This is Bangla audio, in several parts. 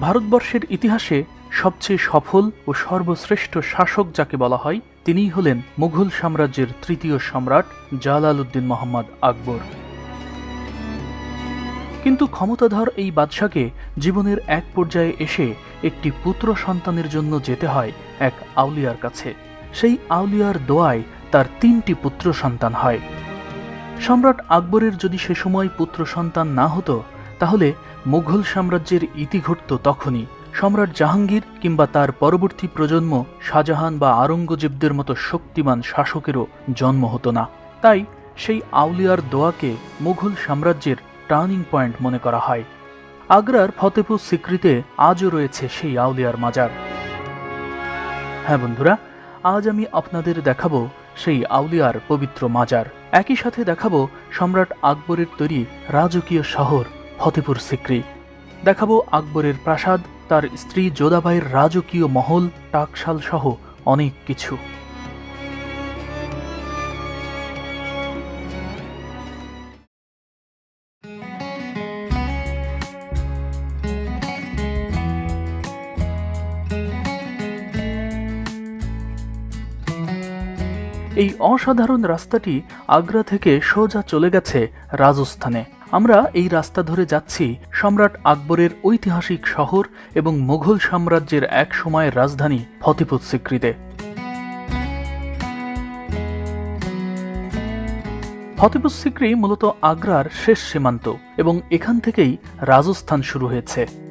ভারতবর্ষের ইতিহাসে সবচেয়ে সফল ও সর্বশ্রেষ্ঠ শাসক যাকে বলা হয়, তিনিই হলেন মুঘল সাম্রাজ্যের তৃতীয় সম্রাট জালালউদ্দিন মোহাম্মদ আকবর। কিন্তু ক্ষমতাধর এই বাদশাকে জীবনের এক পর্যায়ে এসে একটি পুত্র সন্তানের জন্য যেতে হয় এক আউলিয়ার কাছে। সেই আউলিয়ার দোয়ায় তার তিনটি পুত্র সন্তান হয়। সম্রাট আকবরের যদি সে সময় পুত্র সন্তান না হতো, তাহলে মুঘল সাম্রাজ্যের ইতি ঘটত তখনই। সম্রাট জাহাঙ্গীর কিংবা তার পরবর্তী প্রজন্ম শাহজাহান বা আরঙ্গজেবদের মতো শক্তিমান শাসকেরও জন্ম হতো না। তাই সেই আউলিয়ার দোয়াকে মুঘল সাম্রাজ্যের টার্নিং পয়েন্ট মনে করা হয়। আগ্রার ফতেপুর সিক্রিতে আজও রয়েছে সেই আউলিয়ার মাজার। হ্যাঁ বন্ধুরা, আজ আমি আপনাদের দেখাবো সেই আউলিয়ার পবিত্র মাজার। একই সাথে দেখাবো সম্রাট আকবরের তৈরি রাজকীয় শহর ফতেপুর সিক্রি। দেখাবো আকবরের প্রাসাদ, তার স্ত্রী যোধাবাইয়ের রাজকীয় মহল, টাকশাল সহ অনেক কিছু। এই অসাধারণ রাস্তাটি আগ্রা থেকে সোজা চলে গেছে রাজস্থানে। আমরা এই রাস্তা ধরে যাচ্ছি সম্রাট আকবরের ঐতিহাসিক শহর এবং মুঘল সাম্রাজ্যের এক সময়ের রাজধানী ফতেপুর সিক্রিতে। ফতেপুর সিক্রি মূলত আগ্রার শেষ সীমান্ত এবং এখান থেকেই রাজস্থান শুরু হয়েছে।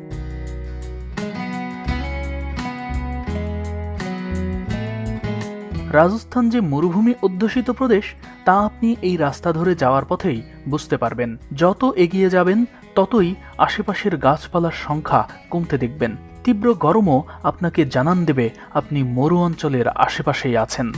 রাজস্থান যে মরুভূমি অধ্যুষিত প্রদেশ, তা আপনি এই রাস্তা ধরে যাওয়ার পথেই বুঝতে পারবেন। যত এগিয়ে যাবেন, ততই আশেপাশের গাছপালার সংখ্যা কমতে দেখবেন। তীব্র গরমও আপনাকে জানান দেবে আপনি মরু অঞ্চলের আশেপাশেই আছেন।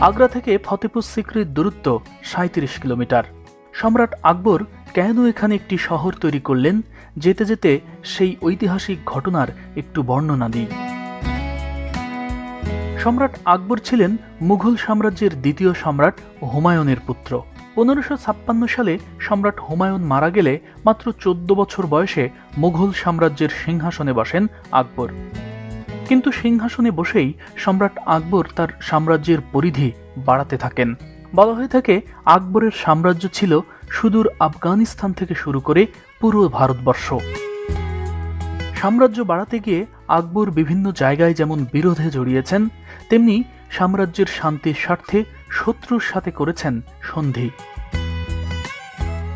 আগ্রা থেকে ফতেপুর সিক্রির দূরত্ব সাঁত্রিশ কিলোমিটার। সম্রাট আকবর কেন এখানে একটি শহর তৈরি করলেন? যেতে যেতে সেই ঐতিহাসিক ঘটনার একটু বর্ণনা দিই। সম্রাট আকবর ছিলেন মুঘল সাম্রাজ্যের দ্বিতীয় সম্রাট হুমায়ুনের পুত্র। পনেরোশো ছাপ্পান্ন সালে সম্রাট হুমায়ুন মারা গেলে মাত্র চোদ্দ বছর বয়সে মুঘল সাম্রাজ্যের সিংহাসনে বসেন আকবর। কিন্তু সিংহাসনে বসেই সম্রাট আকবর তার সাম্রাজ্যের পরিধি বাড়াতে থাকেন। বলা হয়ে থাকে, আকবরের সাম্রাজ্য ছিল সুদূর আফগানিস্তান থেকে শুরু করে পুরো ভারতবর্ষ। সাম্রাজ্য বাড়াতে গিয়ে আকবর বিভিন্ন জায়গায় যেমন বিরোধে জড়িয়েছেন, তেমনি সাম্রাজ্যের শান্তির স্বার্থে শত্রুর সাথে করেছেন সন্ধি।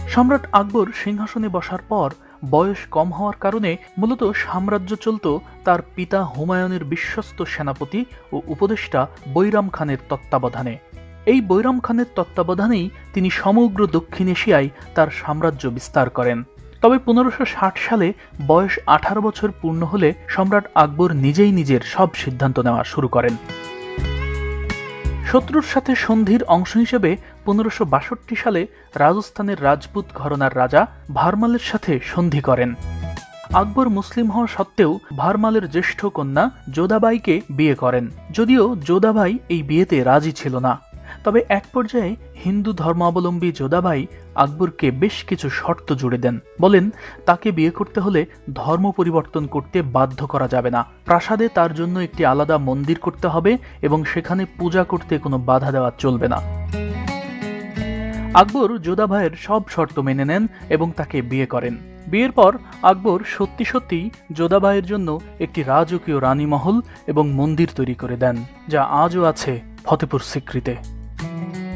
সম্রাট আকবর সিংহাসনে বসার পর বয়স কম হওয়ার কারণে মূলত সাম্রাজ্য চলত তার পিতা হুমায়ুনের বিশ্বস্ত সেনাপতি ও উপদেষ্টা বৈরাম খানের তত্ত্বাবধানে। এই বৈরাম খানের তত্ত্বাবধানেই তিনি সমগ্র দক্ষিণ এশিয়ায় তার সাম্রাজ্য বিস্তার করেন। তবে পনেরোশো সালে বয়স আঠারো বছর পূর্ণ হলে সম্রাট আকবর নিজেই নিজের সব সিদ্ধান্ত নেওয়া শুরু করেন। শত্রুর সাথে সন্ধির অংশ হিসেবে পনেরোশো সালে রাজস্থানের রাজপুত ঘরনার রাজা ভারমালের সাথে সন্ধি করেন। আকবর মুসলিম হওয়া সত্ত্বেও ভারমালের জ্যেষ্ঠ কন্যা যোধাবাইকে বিয়ে করেন। যদিও যোধাবাই এই বিয়েতে রাজি ছিল না। তবে এক পর্যায়ে হিন্দু ধর্মাবলম্বী যোধাবাই আকবরকে বেশ কিছু শর্ত জুড়ে দেন। বলেন, তাকে বিয়ে করতে হলে ধর্ম পরিবর্তন করতে বাধ্য করা যাবে না। প্রাসাদে তার জন্য একটি আলাদা মন্দির করতে হবে এবং সেখানে পূজা করতে কোনো বাধা দেওয়া চলবে না। আকবর যোধাভাইয়ের সব শর্ত মেনে নেন এবং তাকে বিয়ে করেন। বিয়ের পর আকবর সত্যি সত্যি যোধাবাইয়ের জন্য একটি রাজকীয় রানীমহল এবং মন্দির তৈরি করে দেন, যা আজও আছে ফতেপুর সিক্রিতে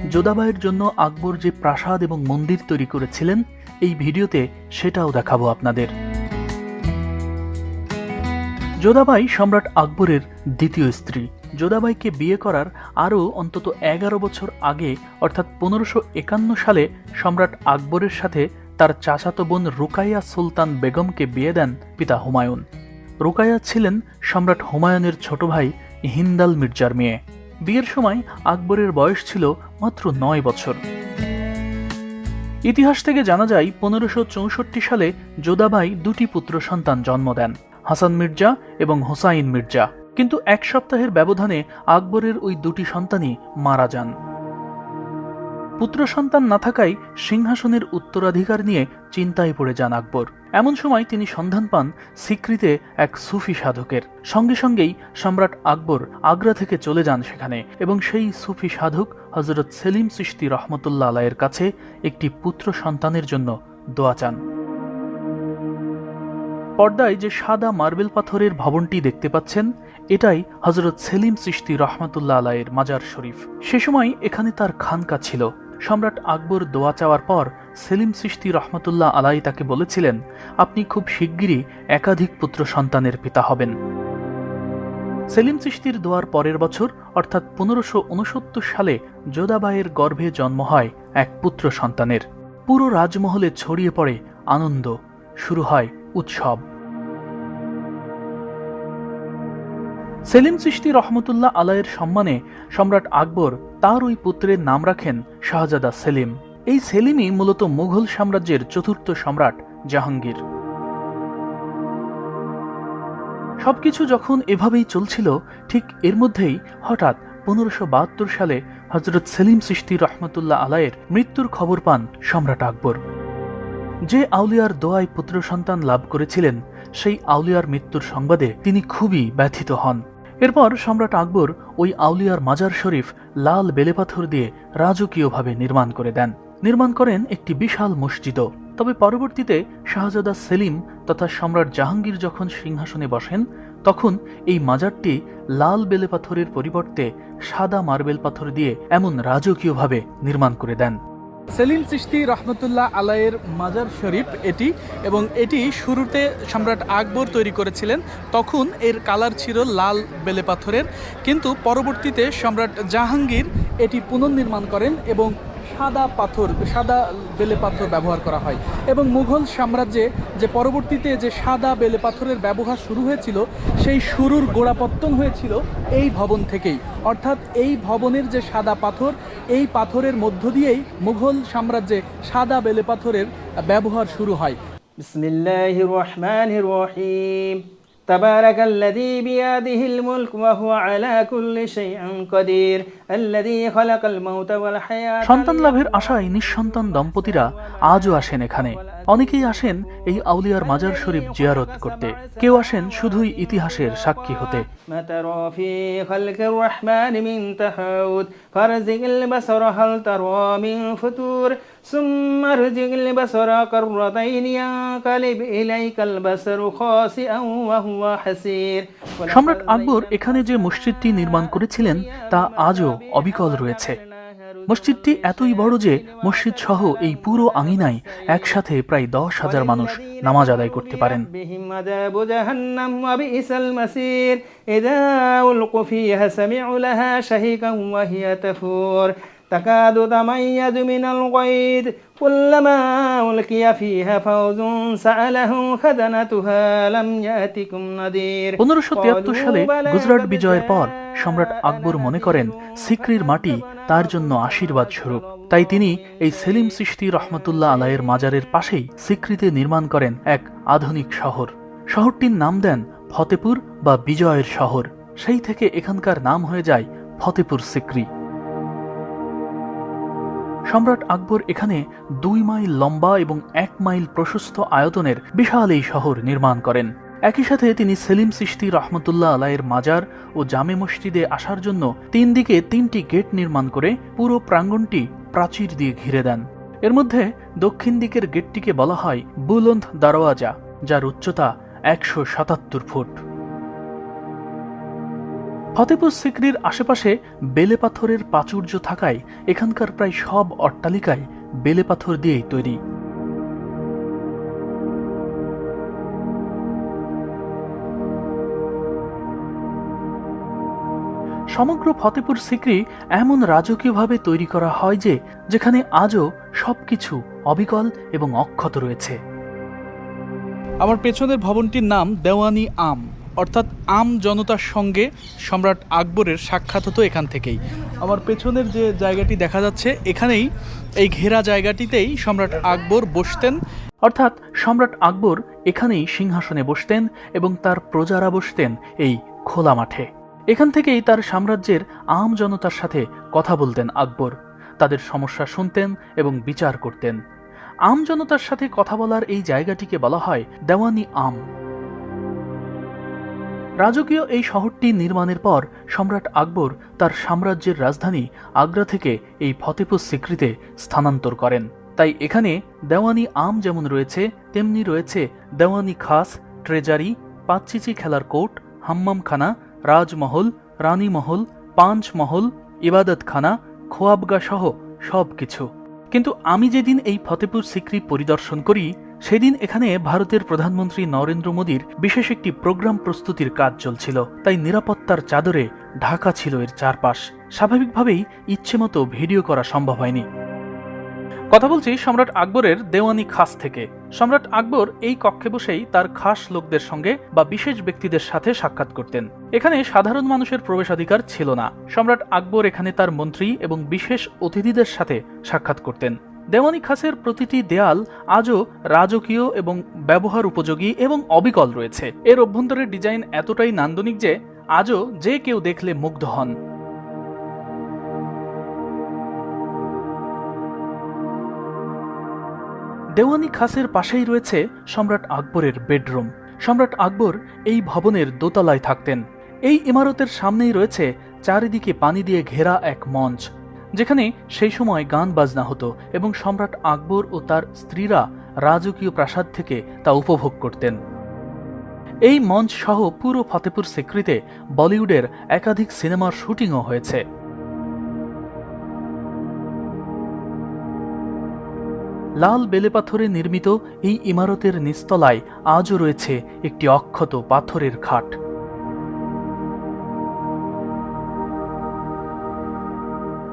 যোধাবাইয়ের জন্য আকবর যে প্রাসাদ এবং মন্দির তৈরি করেছিলেন, এই ভিডিওতে সেটাও দেখাবো আপনাদের। যোধাবাই সম্রাট আকবরের দ্বিতীয় স্ত্রী। যোধাবাইকে বিয়ে করার আরও অন্তত এগারো বছর আগে, অর্থাৎ পনেরোশো একান্ন সালে, সম্রাট আকবরের সাথে তার চাচাতো বোন রুকাইয়া সুলতান বেগমকে বিয়ে দেন পিতা হুমায়ুন। রুকাইয়া ছিলেন সম্রাট হুমায়ুনের ছোট ভাই হিন্দাল মির্জার মেয়ে। বিয়ের সময় আকবরের বয়স ছিল মাত্র নয় বছর। ইতিহাস থেকে জানা যায়, পনেরোশো চৌষট্টি সালে যোদাবাই দুটি পুত্র সন্তান জন্ম দেন, হাসান মির্জা এবং হোসাইন মির্জা। কিন্তু এক সপ্তাহের ব্যবধানে আকবরের ওই দুটি সন্তানই মারা যান। পুত্র সন্তান না থাকায় সিংহাসনের উত্তরাধিকার নিয়ে চিন্তায় পড়ে যান আকবর। এমন সময় তিনি সন্ধান পান সিক্রিতে এক সুফি সাধকের। সঙ্গে সঙ্গেই সম্রাট আকবর আগ্রা থেকে চলে যান সেখানে এবং সেই সুফি সাধক হজরত সেলিম সিস্তি রহমতুল্লাহ আলাইয়ের কাছে একটি পুত্র সন্তানের জন্য দোয়া চান। পর্দায় যে সাদা মার্বেল পাথরের ভবনটি দেখতে পাচ্ছেন, এটাই হজরত সেলিম সিস্তি রহমতুল্লাহ আলাইয়ের মাজার শরীফ। সে সময় এখানে তার খানকা ছিল। সম্রাট আকবর দোয়া চাওয়ার পর সেলিম সিস্তি রহমতুল্লাহ আলাই তাকে বলেছিলেন, আপনি খুব শিগগিরই একাধিক পুত্র সন্তানের পিতা হবেন। সেলিম চিস্তির দোয়ার পরের বছর, অর্থাৎ পনেরোশো সালে যোদাবাইয়ের গর্ভে জন্ম হয় এক পুত্র সন্তানের। পুরো রাজমহলে ছড়িয়ে পড়ে আনন্দ, শুরু হয় উৎসব। সেলিম চিস্তি রহমতুল্লাহ আলাইয়ের সম্মানে সম্রাট আকবর তার ওই পুত্রের নাম রাখেন শাহজাদা সেলিম। এই সেলিমই মূলত মুঘল সাম্রাজ্যের চতুর্থ সম্রাট জাহাঙ্গীর। সবকিছু যখন এভাবেই চলছিল, ঠিক এর মধ্যেই হঠাৎ পনেরোশো সালে হজরত সেলিম সিস্তি রহমতুল্লাহ আলায়ের মৃত্যুর খবর পান সম্রাট আকবর। যে আউলিয়ার দোয়ায় পুত্র সন্তান লাভ করেছিলেন, সেই আউলিয়ার মৃত্যুর সংবাদে তিনি খুবই ব্যথিত হন। এরপর সম্রাট আকবর ওই আউলিয়ার মাজার শরীফ লাল বেলেপাথর দিয়ে রাজকীয়ভাবে নির্মাণ করে দেন। নির্মাণ করেন একটি বিশাল মসজিদও। তবে পরবর্তীতে শাহজাদা সেলিম তথা সম্রাট জাহাঙ্গীর যখন সিংহাসনে বসেন, তখন এই মাজারটি লাল বেলে পাথরের পরিবর্তে সাদা মার্বেল পাথর দিয়ে এমন রাজকীয়ভাবে নির্মাণ করে দেন। সেলিম চিস্তি রহমতুল্লাহ আলাইয়ের মাজার শরীফ এটি এবং এটি শুরুতে সম্রাট আকবর তৈরি করেছিলেন। তখন এর কালার ছিল লাল বেলে পাথরের। কিন্তু পরবর্তীতে সম্রাট জাহাঙ্গীর এটি পুনর্নির্মাণ করেন এবং সাদা পাথর, সাদা বেলে পাথর ব্যবহার করা হয়। এবং মুঘল সাম্রাজ্যে যে পরবর্তীতে যে সাদা বেলে পাথরের ব্যবহার শুরু হয়েছিল, সেই শুরুর গোড়াপত্তন হয়েছিল এই ভবন থেকেই। অর্থাৎ এই ভবনের যে সাদা পাথর, এই পাথরের মধ্য দিয়েই মুঘল সাম্রাজ্যে সাদা বেলে পাথরের ব্যবহার শুরু হয়। বিসমিল্লাহির রহমানির রহিম। تبارك الذي بيده الملك وهو على كل شيء قدير الذي خلق الموت والحياة সন্তান লাভের আশায় নিঃসন্তান দম্পতিরা আজও আসেন এখানে অনেকেই আসেন এই আউলিয়ার মাজার শরীফ জিয়ারত করতে কেউ আসেন শুধুই ইতিহাসের সাক্ষী হতে ما ترى في خلق الرحمن من تفاوت فارزق البصر هل ترى من فتور ثم ارجع البصر كرتين ينقلب إليك البصر خاسئا وهو حسير সম্রাট আকবর এখানে যে মসজিদটি নির্মাণ করেছিলেন তা আজও অবিকল রয়েছে মসজিদটি এতই বড় যে মসজিদ সহ এই পুরো আঙিনায় একসাথে প্রায় দশ হাজার মানুষ নামাজ আদায় করতে পারেন। তাকাদু তামাইয়াজু মিনাল গায়দ المصير إذا ألقوا فيها سمعوا لها شهيقا وهي تفور تكاد تميز من الغيظ كلما ألقي فيها فوز سألهم خزنتها لم يأتكم نذير পনেরোশো তিয়াত্তর সালে গুজরাট বিজয়ের পর সম্রাট আকবর মনে করেন সিক্রির মাটি তার জন্য আশীর্বাদ স্বরূপ তাই তিনি এই সেলিম সৃষ্টি রহমতুল্লাহ আলাইয়ের মাজারের পাশেই সিক্রিতে নির্মাণ করেন এক আধুনিক শহর শহরটির নাম দেন ফতেপুর বা বিজয়ের শহর সেই থেকে এখানকার নাম হয়ে যায় ফতেপুর সিক্রি সম্রাট আকবর এখানে দুই মাইল লম্বা এবং এক মাইল প্রশস্ত আয়তনের বিশাল এই শহর নির্মাণ করেন। একই সাথে তিনি সেলিম সিস্তি রহমতুল্লাহ আলাইয়ের মাজার ও জামে মসজিদে আসার জন্য তিন দিকে তিনটি গেট নির্মাণ করে পুরো প্রাঙ্গণটি প্রাচীর দিয়ে ঘিরে দেন। এর মধ্যে দক্ষিণ দিকের গেটটিকে বলা হয় বুলন্দ দারোয়াজা যার উচ্চতা একশো সাতাত্তর ফুট। ফতেপুর সিক্রির আশেপাশে বেলে পাথরের প্রাচুর্য থাকায় এখানকার প্রায় সব অট্টালিকায় বেলে পাথর দিয়েই তৈরি। সমগ্র ফতেপুর সিক্রি এমন রাজকীয়ভাবে তৈরি করা হয় যে, যেখানে আজও সবকিছু অবিকল এবং অক্ষত রয়েছে। আমার পেছনের ভবনটির নাম দেওয়ানি আম। অর্থাৎ আম জনতার সঙ্গে সম্রাট আকবরের সাক্ষাৎ হতো এখান থেকেই। আমার পেছনের যে জায়গাটি দেখা যাচ্ছে, এখানেই এই ঘেরা জায়গাটিতেই সম্রাট আকবর বসতেন। অর্থাৎ সম্রাট আকবর এখানেই সিংহাসনে বসতেন এবং তার প্রজারা বসতেন এই খোলা মাঠে। এখান থেকেই তার সাম্রাজ্যের আম জনতার সাথে কথা বলতেন আকবর। তাদের সমস্যা শুনতেন এবং বিচার করতেন। আম জনতার সাথে কথা বলার এই জায়গাটিকে বলা হয় দেওয়ানি আম। রাজকীয় এই শহরটি নির্মাণের পর সম্রাট আকবর তার সাম্রাজ্যের রাজধানী আগ্রা থেকে এই ফতেপুর সিক্রিতে স্থানান্তর করেন। তাই এখানে দেওয়ানি আম যেমন রয়েছে, তেমনি রয়েছে দেওয়ানি খাস, ট্রেজারি পাচ্চিচি খেলার কোর্ট, হাম্মামখানা, রাজমহল, রানীমহল, পাঞ্চমহল, ইবাদতখানা খোয়াবগা সহ সব কিছু কিন্তু আমি যেদিন এই ফতেপুর সিক্রি পরিদর্শন করি সেদিন এখানে ভারতের প্রধানমন্ত্রী নরেন্দ্র মোদীর বিশেষ একটি প্রোগ্রাম প্রস্তুতির কাজ চলছিল। তাই নিরাপত্তার চাদরে ঢাকা ছিল এর চারপাশ। স্বাভাবিকভাবেই ইচ্ছেমতো ভিডিও করা সম্ভব হয়নি। কথা বলছি সম্রাট আকবরের দেওয়ানি খাস থেকে। সম্রাট আকবর এই কক্ষে বসেই তার খাস লোকদের সঙ্গে বা বিশেষ ব্যক্তিদের সাথে সাক্ষাৎ করতেন। এখানে সাধারণ মানুষের প্রবেশাধিকার ছিল না। সম্রাট আকবর এখানে তার মন্ত্রী এবং বিশেষ অতিথিদের সাথে সাক্ষাৎ করতেন। দেওয়ানি খাসের প্রতিটি দেয়াল আজও রাজকীয় এবং ব্যবহার উপযোগী এবং অবিকল রয়েছে। এর অভ্যন্তরের ডিজাইন এতটাই নান্দনিক যে আজও যে কেউ দেখলে মুগ্ধ হন। দেওয়ানি খাসের পাশেই রয়েছে সম্রাট আকবরের বেডরুম। সম্রাট আকবর এই ভবনের দোতলায় থাকতেন। এই ইমারতের সামনেই রয়েছে চারিদিকে পানি দিয়ে ঘেরা এক মঞ্চ। যেখানে সেই সময় গান বাজনা হতো এবং সম্রাট আকবর ও তার স্ত্রীরা রাজকীয় প্রাসাদ থেকে তা উপভোগ করতেন। এই মঞ্চ সহ পুরো ফতেপুর সিক্রিতে বলিউডের একাধিক সিনেমার শুটিংও হয়েছে। লাল বেলেপাথরে নির্মিত এই ইমারতের নিস্তলায় আজও রয়েছে একটি অক্ষত পাথরের খাট।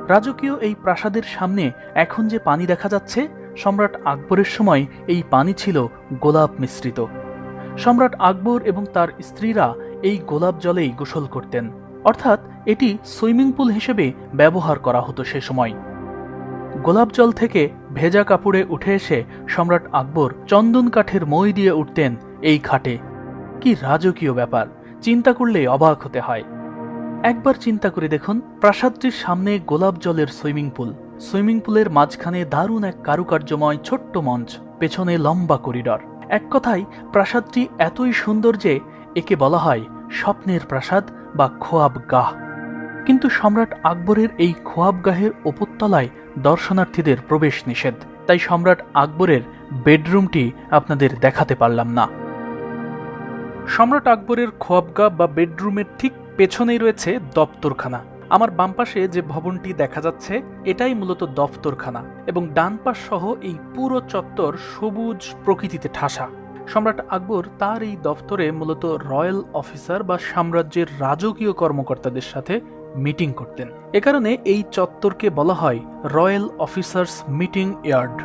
রাজকীয় এই প্রাসাদের সামনে এখন যে পানি দেখা যাচ্ছে, সম্রাট আকবরের সময় এই পানি ছিল গোলাপ মিশ্রিত। সম্রাট আকবর এবং তার স্ত্রীরা এই গোলাপ জলেই গোসল করতেন। অর্থাৎ এটি সুইমিং পুল হিসেবে ব্যবহার করা হতো সে সময়। গোলাপ জল থেকে ভেজা কাপড়ে উঠে এসে সম্রাট আকবর চন্দন কাঠের মই দিয়ে উঠতেন এই খাটে কি রাজকীয় ব্যাপার, চিন্তা করলে অবাক হতে হয়। একবার চিন্তা করে দেখুন, প্রাসাদটির সামনে গোলাপ জলের সুইমিং পুল। সুইমিং পুলের মাঝখানে দারুণ এক কারুকার্যময় ছোট্ট মঞ্চ, পেছনে লম্বা করিডর। এক কথায়, প্রাসাদটি এতই সুন্দর যে একে বলা হয় স্বপ্নের প্রাসাদ বা খোয়াব গাহ। কিন্তু সম্রাট আকবরের এই খোয়াবগাহের ওপরতলায় দর্শনার্থীদের প্রবেশ নিষেধ। তাই সম্রাট আকবরের বেডরুমটি আপনাদের দেখাতে পারলাম না। সম্রাট আকবরের খোয়াবগা বা বেডরুমের ঠিক পেছনেই রয়েছে দপ্তরখানা। আমার বাম পাশে যে ভবনটি দেখা যাচ্ছে, এটাই মূলত দফতরখানা এবং ডান পাশ সহ এই পুরো চত্বর সবুজ প্রকৃতিতে ঠাসা। সম্রাট আকবর তার এই দফতরে মূলত রয়্যাল অফিসার বা সাম্রাজ্যের রাজকীয় কর্মকর্তাদের সাথে মিটিং করতেন। এ কারণে এই চত্বরকে বলা হয় রয়্যাল অফিসার্স মিটিং ইয়ার্ড।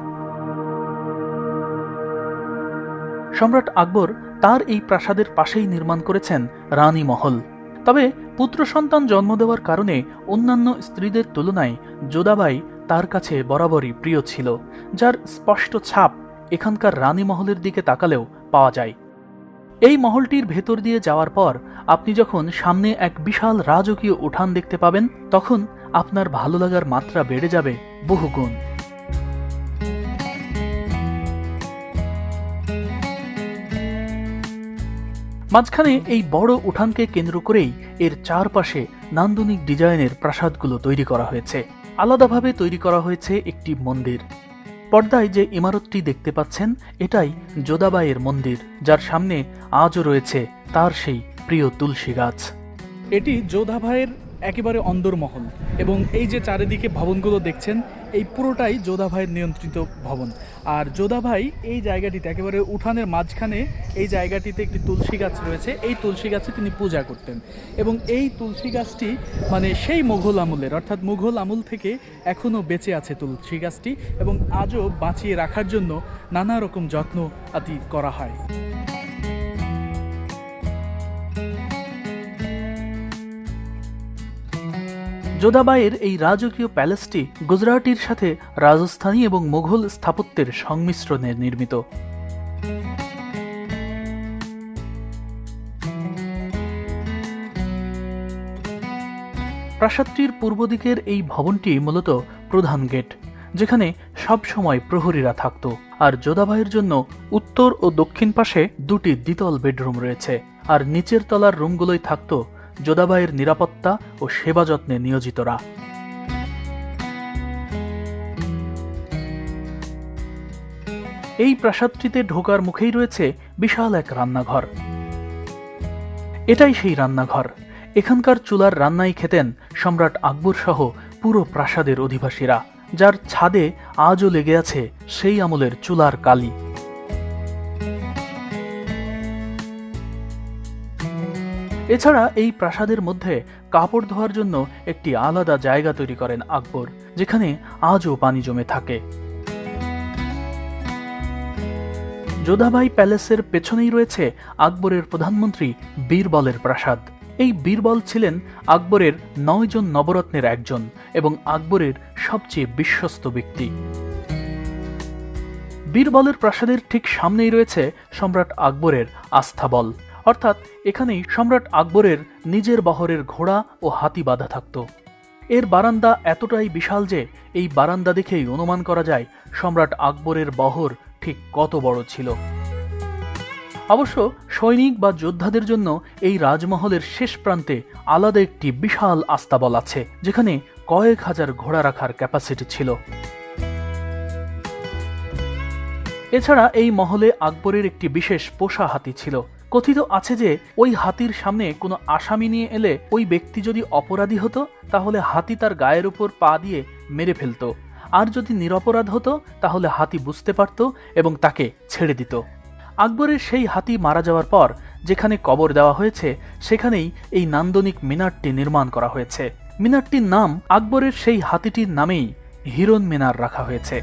সম্রাট আকবর তার এই প্রাসাদের পাশেই নির্মাণ করেছেন রানী মহল। তবে পুত্র সন্তান জন্ম দেওয়ার কারণে অন্যান্য স্ত্রীদের তুলনায় যোদাবাই তার কাছে বরাবরই প্রিয় ছিল, যার স্পষ্ট ছাপ এখানকার রানী মহলের দিকে তাকালেও পাওয়া যায়। এই মহলটির ভেতর দিয়ে যাওয়ার পর আপনি যখন সামনে এক বিশাল রাজকীয় উঠান দেখতে পাবেন, তখন আপনার ভালো লাগার মাত্রা বেড়ে যাবে বহুগুণ। মাঝখানে এই বড় উঠানকে কেন্দ্র করেই এর চারপাশে নান্দনিক ডিজাইনের প্রাসাদগুলো তৈরি করা হয়েছে। আলাদাভাবে তৈরি করা হয়েছে একটি মন্দির। পর্দায় যে ইমারতটি দেখতে পাচ্ছেন, এটাই যোদাবাইয়ের মন্দির, যার সামনে আজও রয়েছে তার সেই প্রিয় তুলসী গাছ। এটি যোধা ভাইয়ের একেবারে অন্দরমহল। এবং এই যে চারিদিকে ভবনগুলো দেখছেন, এই পুরোটাই যোধা ভাইয়ের নিয়ন্ত্রিত ভবন। আর যোধা ভাই এই জায়গাটিতে, একেবারে উঠানের মাঝখানে এই জায়গাটিতে একটি তুলসী গাছ রয়েছে। এই তুলসী গাছে তিনি পূজা করতেন। এবং এই তুলসী গাছটি মানে সেই মুঘল আমলের, অর্থাৎ মুঘল আমল থেকে এখনও বেঁচে আছে তুলসী গাছটি এবং আজও বাঁচিয়ে রাখার জন্য নানা রকম যত্ন আদি করা হয়। যোধাবাইয়ের এই রাজকীয় প্যালেসটি গুজরাটির সাথে রাজস্থানী এবং মুঘল স্থাপত্যের সংমিশ্রণে নির্মিত। প্রাসাদটির পূর্ব দিকের এই ভবনটি মূলত প্রধান গেট, যেখানে সব সময় প্রহরীরা থাকত, আর যোধাবাইয়ের জন্য উত্তর ও দক্ষিণ পাশে দুটি দ্বিতল বেডরুম রয়েছে, আর নিচের তলার রুমগুলোই থাকত যোধাবাইয়ের নিরাপত্তা ও সেবা যত্নে নিয়োজিতরা। এই প্রাসাদটিতে ঢোকার মুখেই রয়েছে বিশাল এক রান্নাঘর। এটাই সেই রান্নাঘর। এখানকার চুলার রান্নাই খেতেন সম্রাট আকবর সহ পুরো প্রাসাদের অধিবাসীরা, যার ছাদে আজও লেগে আছে সেই আমলের চুলার কালি। এছাড়া এই প্রাসাদের মধ্যে কাপড় ধোয়ার জন্য একটি আলাদা জায়গা তৈরি করেন আকবর, যেখানে আজও পানি জমে থাকে। যোধাবাই প্যালেসের পেছনেই রয়েছে আকবরের প্রধানমন্ত্রী বীরবলের প্রাসাদ। এই বীরবল ছিলেন আকবরের নয়জন নবরত্নের একজন এবং আকবরের সবচেয়ে বিশ্বস্ত ব্যক্তি। বীরবলের প্রাসাদের ঠিক সামনেই রয়েছে সম্রাট আকবরের আস্থাবল অর্থাৎ এখানেই সম্রাট আকবরের নিজের বহরের ঘোড়া ও হাতি বাঁধা থাকত। এর বারান্দা এতটাই বিশাল যে এই বারান্দা দেখেই অনুমান করা যায় সম্রাট আকবরের বহর ঠিক কত বড় ছিল। অবশ্য সৈনিক বা যোদ্ধাদের জন্য এই রাজমহলের শেষ প্রান্তে আলাদা একটি বিশাল আস্তাবল আছে, যেখানে কয়েক হাজার ঘোড়া রাখার ক্যাপাসিটি ছিল। এছাড়া এই মহলে আকবরের একটি বিশেষ পোষা হাতি ছিল কথিত আছে যে, ওই হাতির সামনে কোনো আসামি নিয়ে এলে ওই ব্যক্তি যদি অপরাধী হতো, তাহলে হাতি তার গায়ের উপর পা দিয়ে মেরে ফেলত। আর যদি নিরপরাধ হতো, তাহলে হাতি বুঝতে পারত এবং তাকে ছেড়ে দিত। আকবরের সেই হাতি মারা যাওয়ার পর, যেখানে কবর দেওয়া হয়েছে, সেখানেই এই নান্দনিক মিনারটি নির্মাণ করা হয়েছে। মিনারটির নাম আকবরের সেই হাতিটির নামেই হিরণ মিনার রাখা হয়েছে।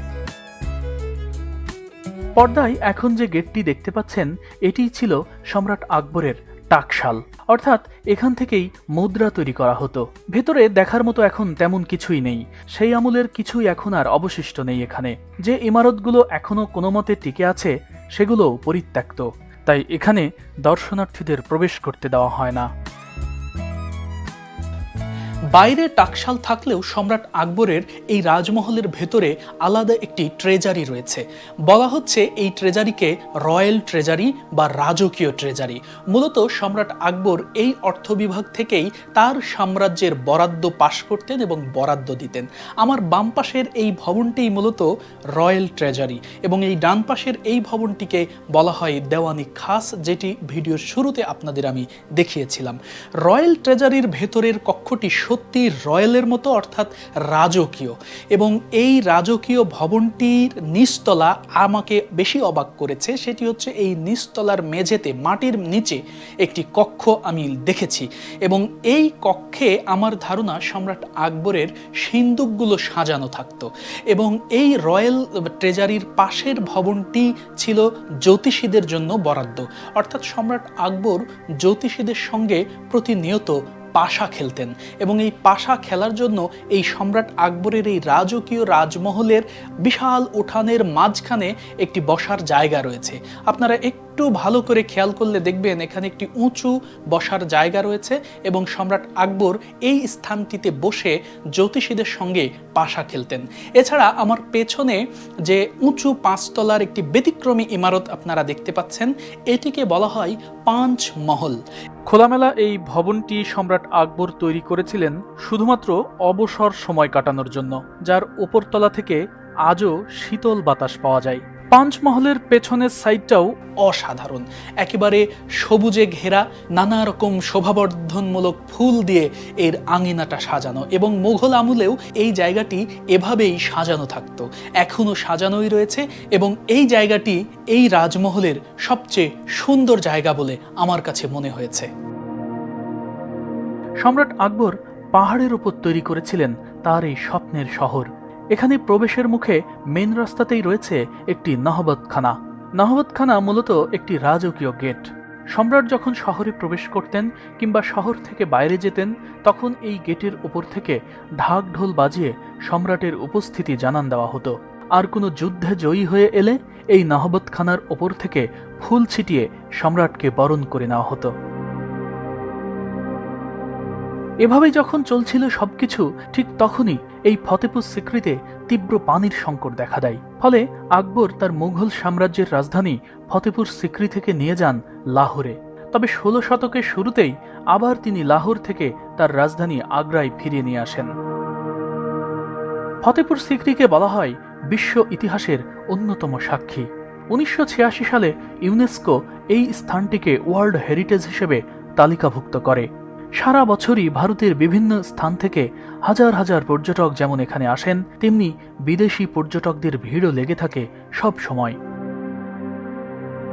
পর্দায় এখন যে গেটটি দেখতে পাচ্ছেন, এটিই ছিল সম্রাট আকবরের টাকশাল। অর্থাৎ এখান থেকেই মুদ্রা তৈরি করা হতো। ভেতরে দেখার মতো এখন তেমন কিছুই নেই। সেই আমলের কিছুই এখন আর অবশিষ্ট নেই এখানে। যে ইমারতগুলো এখনও কোনো মতে টিকে আছে, সেগুলোও পরিত্যক্ত। তাই এখানে দর্শনার্থীদের প্রবেশ করতে দেওয়া হয় না। বাইরে টাকশাল থাকলেও সম্রাট আকবরের এই রাজমহলের ভেতরে আলাদা একটি ট্রেজারি রয়েছে। বলা হচ্ছে এই ট্রেজারিকে রয়্যাল ট্রেজারি বা রাজকীয় ট্রেজারি। মূলত সম্রাট আকবর এই অর্থ বিভাগ থেকেই তার সাম্রাজ্যের বরাদ্দ পাশ করতেন এবং বরাদ্দ দিতেন। আমার বাম পাশের এই ভবনটিই মূলত রয়্যাল ট্রেজারি এবং এই ডান পাশের এই ভবনটিকে বলা হয় দেওয়ানি খাস, যেটি ভিডিওর শুরুতে আপনাদের আমি দেখিয়েছিলাম। রয়্যাল ট্রেজারির ভেতরের কক্ষটি রয়্যালের মতো, অর্থাৎ রাজকীয়। এবং এই রাজকীয় ভবনটির নিচতলা আমাকে বেশি অবাক করেছে। সেটি হচ্ছে এই নিচতলার মেঝেতে, মাটির নিচে একটি কক্ষ আমি দেখেছি। এবং এই কক্ষে আমার ধারণা সম্রাট আকবরের সিন্দুকগুলো সাজানো থাকতো। এবং এই রয়্যাল ট্রেজারির পাশের ভবনটি ছিল জ্যোতিষীদের জন্য বরাদ্দ। অর্থাৎ সম্রাট আকবর জ্যোতিষীদের সঙ্গে প্রতিনিয়ত পাশা খেলতেন এবং এই পাশা খেলার জন্য এই সম্রাট আকবরের এই রাজকীয় রাজমহলের বিশাল উঠানের মাঝখানে একটি বসার জায়গা রয়েছে। আপনারা একটু ভালো করে খেয়াল করলে দেখবেন এখানে একটি উঁচু বসার জায়গা রয়েছে এবং সম্রাট আকবর এই স্থানটিতে বসে জ্যোতিষীদের সঙ্গে পাশা খেলতেন। এছাড়া আমার পেছনে যে উঁচু পাঁচতলার একটি ব্যতিক্রমী ইমারত আপনারা দেখতে পাচ্ছেন, এটিকে বলা হয় পাঁচ মহল খোলামেলা এই ভবনটি সম্রাট আকবর তৈরি করেছিলেন শুধুমাত্র অবসর সময় কাটানোর জন্য, যার ওপরতলা থেকে আজও শীতল বাতাস পাওয়া যায়। পাঁচমহলের পেছনের সাইডটাও অসাধারণ। একেবারে সবুজে ঘেরা, নানা রকম শোভাবর্ধনমূলক ফুল দিয়ে এর আঙিনাটা সাজানো এবং মোঘল আমলেও এই জায়গাটি এভাবেই সাজানো থাকতো। এখনও সাজানোই রয়েছে এবং এই জায়গাটি এই রাজমহলের সবচেয়ে সুন্দর জায়গা বলে আমার কাছে মনে হয়েছে। সম্রাট আকবর পাহাড়ের উপর তৈরি করেছিলেন তার এই স্বপ্নের শহর। এখানে প্রবেশের মুখে মেন রাস্তাতেই রয়েছে একটি নহবতখানা। নহবতখানা মূলত একটি রাজকীয় গেট। সম্রাট যখন শহরে প্রবেশ করতেন কিংবা শহর থেকে বাইরে যেতেন, তখন এই গেটের উপর থেকে ঢাক ঢোল বাজিয়ে সম্রাটের উপস্থিতি জানান দেওয়া হতো। আর কোনো যুদ্ধে জয়ী হয়ে এলে এই নহবতখানার ওপর থেকে ফুল ছিটিয়ে সম্রাটকে বরণ করে নেওয়া হতো। এভাবেই যখন চলছিল সবকিছু, ঠিক তখনই এই ফতেপুর সিক্রিতে তীব্র পানির সংকট দেখা দেয়। ফলে আকবর তার মুঘল সাম্রাজ্যের রাজধানী ফতেপুর সিক্রি থেকে নিয়ে যান লাহোরে। তবে ষোলো শতকের শুরুতেই আবার তিনি লাহোর থেকে তার রাজধানী আগ্রায় ফিরিয়ে নিয়ে আসেন। ফতেপুর সিক্রিকে বলা হয় বিশ্ব ইতিহাসের অন্যতম সাক্ষী। উনিশশো ছিয়াশি সালে ইউনেস্কো এই স্থানটিকে ওয়ার্ল্ড হেরিটেজ হিসেবে তালিকাভুক্ত করে। সারা বছরই ভারতের বিভিন্ন স্থান থেকে হাজার হাজার পর্যটক যেমন এখানে আসেন, তেমনি বিদেশি পর্যটকদের ভিড়ও লেগে থাকে সব সময়।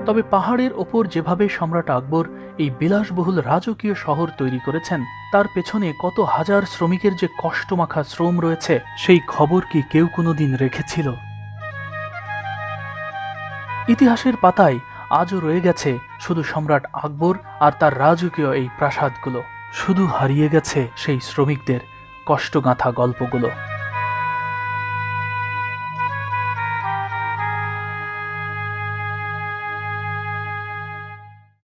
তবে পাহাড়ের ওপর যেভাবে সম্রাট আকবর এই বিলাসবহুল রাজকীয় শহর তৈরি করেছেন, তার পেছনে কত হাজার শ্রমিকের যে কষ্টমাখা শ্রম রয়েছে, সেই খবর কি কেউ কোনোদিন রেখেছিল? ইতিহাসের পাতায় আজও রয়ে গেছে শুধু সম্রাট আকবর আর তার রাজকীয় এই প্রাসাদগুলো। শুধু হারিয়ে গেছে সেই শ্রমিকদের কষ্টগাঁথা গল্পগুলো।